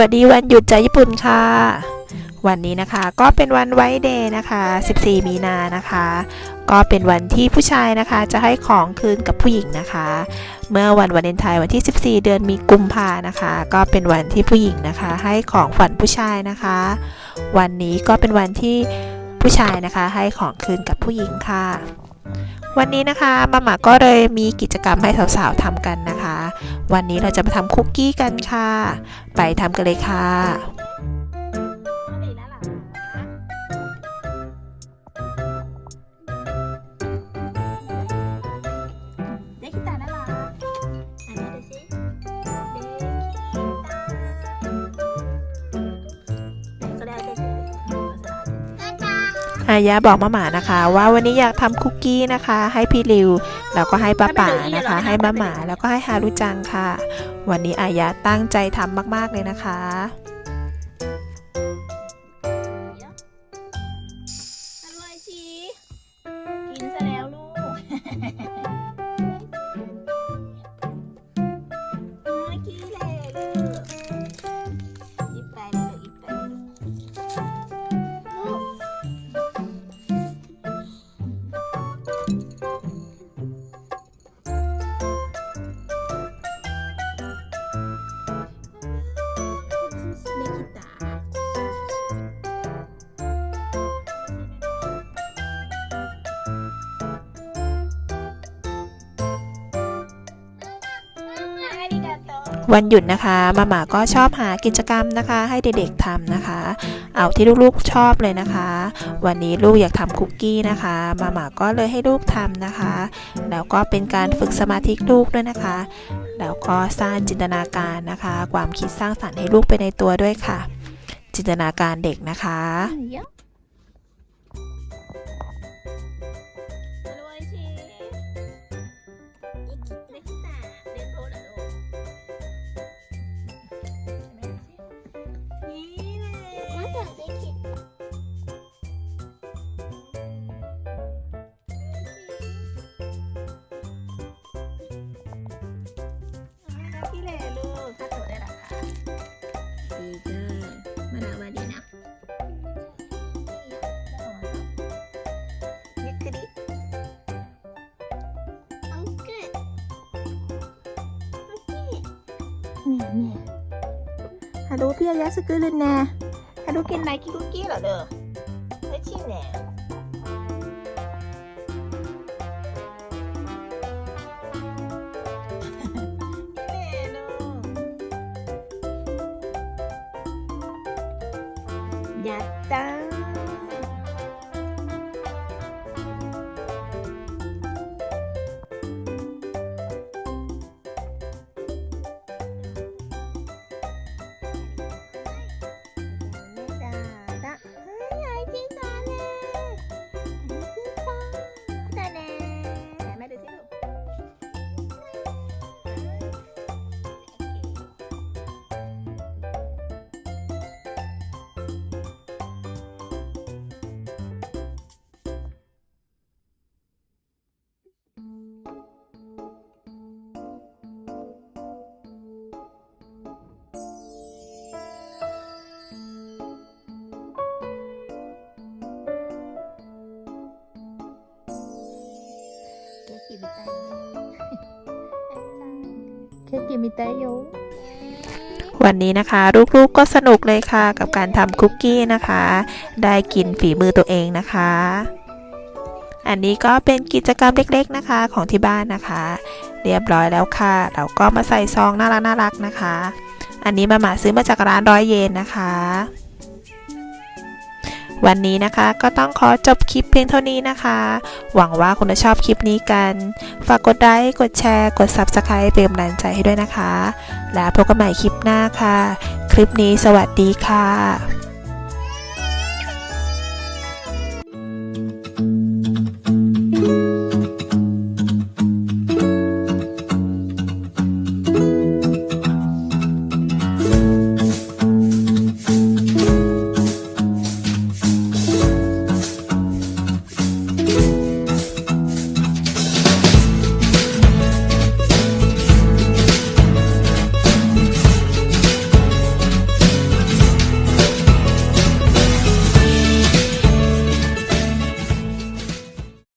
วัสดีวันหยุดจากญี่ปุ่นค่ะ วันนี้นะคะ ก็เป็นวันไวท์เดย์นะคะ 14 มีนานะคะ ก็เป็นวันที่ผู้ชายนะคะ จะให้ของคืนกับผู้หญิงนะคะ เมื่อวันวาเลนไทน์วันที่ 14 เดือนมีกุมภานะคะ ก็เป็นวันที่ผู้หญิงนะคะ ให้ของขวัญผู้ชายนะคะ วันนี้ก็เป็นวันที่ผู้ชายนะคะ ให้ของคืนกับผู้หญิงค่ะ วันนี้นะคะมาม่าก็เลยมีกิจกรรมให้สาวๆทำกันนะ วันนี้เราจะมาทำคุกกี้กันค่ะ ไปทำกันเลยค่ะ อายะบอกมาหมานะคะ ว่าวันนี้อยากทำคุกกี้นะคะ ให้พี่ริวแล้วก็ให้ป้าป่านะคะ ให้มาหมาแล้วก็ให้ฮารุจังค่ะ วันนี้อายะตั้งใจทำมาก ๆเลยนะคะ วันหยุดนะคะมาหมาก็ชอบหากิจกรรมนะคะ ให้เด็กๆทำนะคะ เอาที่ลูกๆชอบเลยนะคะ วันนี้ลูกอยากทำคุกกี้นะคะมาหมาก็เลยให้ลูกทำนะคะ แล้วก็เป็นการฝึกสมาธิลูกด้วยนะคะ แล้วก็สร้างจินตนาการนะคะ ความคิดสร้างสรรค์ให้ลูกไปในตัวด้วยค่ะ จินตนาการเด็กนะคะ 綺麗のカットでらかดีเด้อมาดาวาดีนะゆっくりおっくおっきいแม่แม่ฮารุพี่อายะสกุลเลยน่ฮารุกินไนกิคุกกี้เหรอเด้อไม่ใช่แน่ たー。ケーキみたいね。ケーキみたいよ。 วันนี้นะคะ ลูกๆก็สนุกเลยค่ะ กับการทำคุกกี้นะคะ ได้กินฝีมือตัวเองนะคะ อันนี้ก็เป็นกิจกรรมเล็กๆนะคะของที่บ้านนะคะ เรียบร้อยแล้วค่ะ เราก็มาใส่ซองน่ารักน่ารักๆนะคะ อันนี้มาหมาซื้อมาจากร้านร้อยเยนนะคะ วันนี้นะคะก็ต้องขอจบคลิปเพียงเท่านี้นะคะ หวังว่าคุณจะชอบคลิปนี้กัน ฝากกดไลค์กดแชร์ กด Subscribe เป็นกำลังใจให้ด้วยนะคะ แล้วพบกันใหม่คลิปหน้าค่ะ คลิปนี้สวัสดีค่ะ